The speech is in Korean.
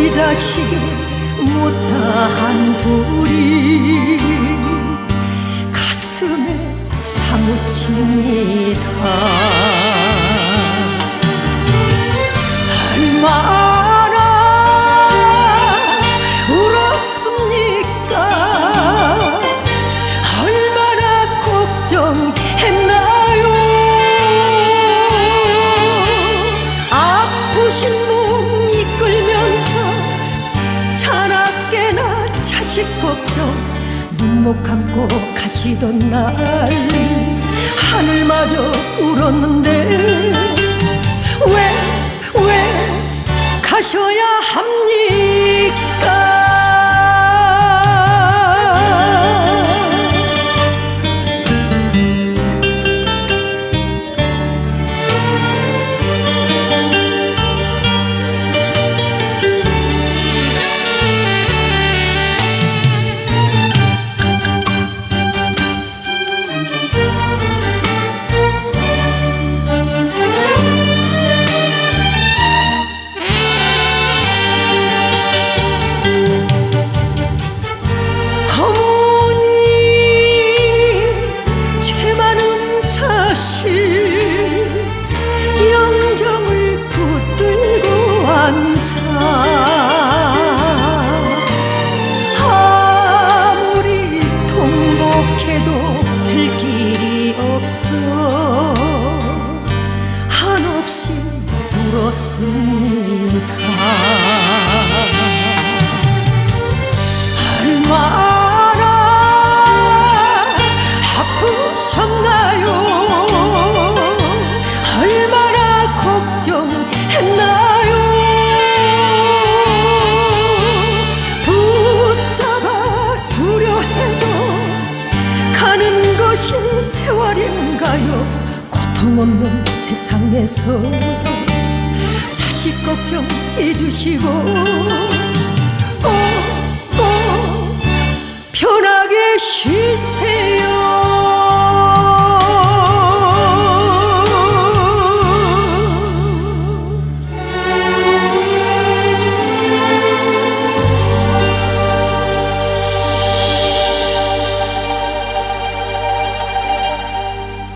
이 자식의 못다한 돌이 가슴에 사무칩니다. 얼마나 울었습니까? 얼마나 걱정했나 자식 걱정 눈목 감고 가시던 날 하늘마저 울었는데 없어. 한없이 울었습니다. 얼마나 아프셨나요? 얼마나 걱정 세월인가요. 고통 없는 세상에서 자식 걱정 해 주시고 꼭꼭 편하게 쉬세요